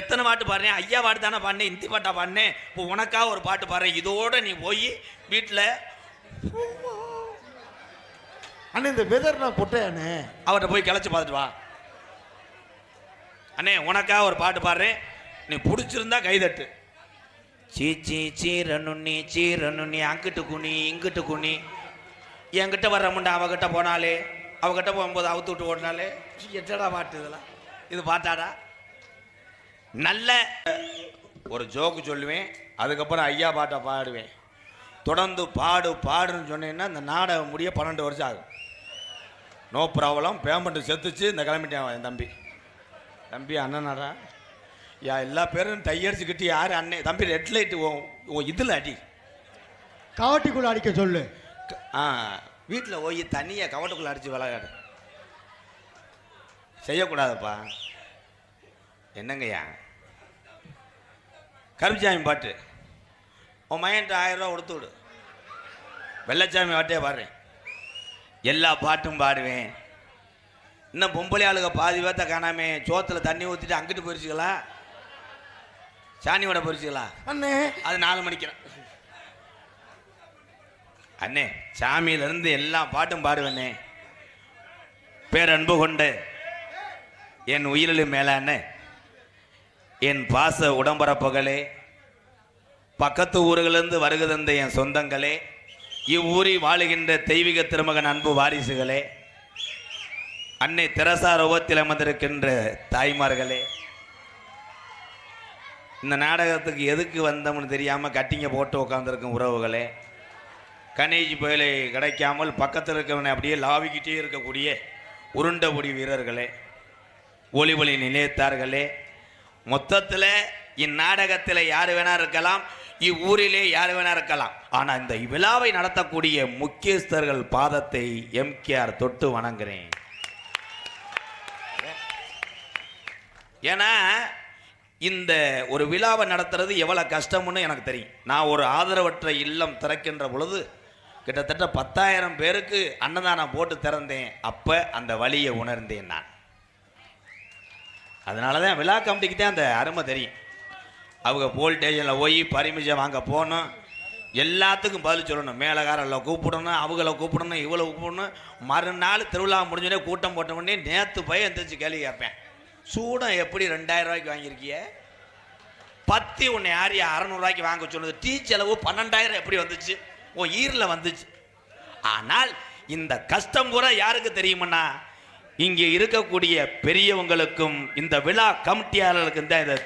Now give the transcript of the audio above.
எத்தனை பாட்டு பாடுறேன்? ஐயா பாட்டு தானே பாடினேன் இந்தி பாட்டா பாடினேன். இப்போ உனக்கா ஒரு பாட்டு பாடுறேன். இதோட நீ போய் வீட்டில் அண்ணே இந்த வெதர் நான் பொட்டையானே அவர்கிட்ட போய் கிளச்சி பார்த்துட்டு வா. அண்ணே உனக்கா ஒரு பாட்டு பாடுறேன். நீ பிடிச்சிருந்தா கைதட்டு. சீ சீ சீரனுண்ணி சீரனுண்ணி அங்கிட்டு குனி இங்கிட்டு குனி. என்கிட்ட வர்ற முண்டை அவகிட்ட போனாலே அவகிட்ட போகும்போது அவுத்து விட்டு ஓடினாலே என்னடா பாட்டு இதெல்லாம்? இது பாட்டாடா? நல்ல ஒரு ஜோக்கு சொல்லுவேன் அதுக்கப்புறம் ஐயா பாட்டை பாடுவேன். தொடர்ந்து பாடு பாடுன்னு சொன்னீங்கன்னா இந்த நாடகம் முடிய பன்னெண்டு வருஷம் ஆகும். நோ ப்ராப்ளம் பேமெண்ட் செத்துச்சு இந்த கிளம்பிட்டேன் என் தம்பி. தம்பி அண்ணனாடா. யா எல்லா பேரும் டையடிச்சுக்கிட்டு யார் அண்ணன் தம்பி ரெட் லைட்டு ஓ ஓ இதில் அடி. காவட்டிக்குள்ள அடிக்க சொல்லு. ஆ வீட்டில் போய் தண்ணியை கவட்டுக்குள்ளே அடித்து விளையாடு. செய்யக்கூடாதுப்பா. என்னங்கய்யா? கருப்புசாமி பாட்டு. உன் மையன்ட்டு ஆயிரம் ரூபா கொடுத்து விடு. வெள்ளச்சாமி பாட்டே பாடுறேன். எல்லா பாட்டும் பாடுவேன். இன்னும் பொம்பளை ஆளுக பாதி பேர்த்த காணாமே சோத்துல தண்ணி ஊற்றிட்டு அங்கிட்டு போயிருச்சுங்களா சாணியோட போயிருச்சுங்களா அண்ணே. அது நாலு மணிக்கிறேன் அண்ணே சாமியிலிருந்து எல்லா பாட்டும் பாடுவேனே பேரன்பு கொண்டு என் உயிரிலும் மேலான என் பாச உடம்பரப்புகளே பக்கத்து ஊர்களிலிருந்து வருக தந்த என் சொந்தங்களே இவ்வூரில் வாழுகின்ற தெய்வீக திருமகன் அன்பு வாரிசுகளே அன்னை தெரசா ரூபத்தில் அமர்ந்திருக்கின்ற தாய்மார்களே இந்த நாடகத்துக்கு எதுக்கு வந்தோம்னு தெரியாமல் கட்டிங்க போட்டு உட்காந்துருக்கும் உறவுகளே கணேஜ் புயலை கிடைக்காமல் பக்கத்தில் இருக்கவனை அப்படியே லாவிக்கிட்டே இருக்கக்கூடிய உருண்டபுடி வீரர்களே ஒளி ஒளி நிலையத்தார்களே மொத்தத்தில் இந்நாடகத்தில் யார் வேணா இருக்கலாம் இவ்வூரிலே யார் வேணா இருக்கலாம். ஆனால் இந்த விழாவை நடத்தக்கூடிய முக்கியஸ்தர்கள் பாதத்தை எம்கேஆர் தொட்டு வணங்குறேன். ஏன்னா இந்த ஒரு விழாவை நடத்துறது எவ்வளோ கஷ்டம்னு எனக்கு தெரியும். நான் ஒரு ஆதரவற்ற இல்லம் திறக்கின்ற பொழுது கிட்டத்தட்ட பத்தாயிரம் பேருக்கு அன்னதானம் போட்டு திறந்தேன். அப்போ அந்த வழியை உணர்ந்தேன் நான். அதனால தான் விழா கமிட்டிக்கு தான் அந்த அருமை தெரியும். அவங்க போலீஸ் ஸ்டேஷனில் போய் பர்மிஷன் வாங்க போகணும். எல்லாத்துக்கும் பதில் சொல்லணும். மேலகாரில் கூப்பிடணும் அவங்கள கூப்பிடணும் இவ்வளோ கூப்பிடணும். மறுநாள் திருவிழா முடிஞ்சோடனே கூட்டம் போட்ட உடனே நேற்று போய் எந்திரிச்சு கேள்வி கேட்பேன். சூடம் எப்படி ரெண்டாயிரம் ரூபாய்க்கு வாங்கியிருக்கிய? பத்தி உன்னை யார் அறநூறுவாய்க்கு வாங்க சொன்னது? டீ செலவு பன்னெண்டாயிரம் எப்படி வந்துச்சு? உன் ஈரில் வந்துச்சு. ஆனால் இந்த கஷ்டம் பூரா யாருக்கு தெரியுமண்ணா இங்கே இருக்கக்கூடிய பெரியவங்களுக்கும் இந்த விழா கமிட்டியாளர்களுக்கும் தான் இதை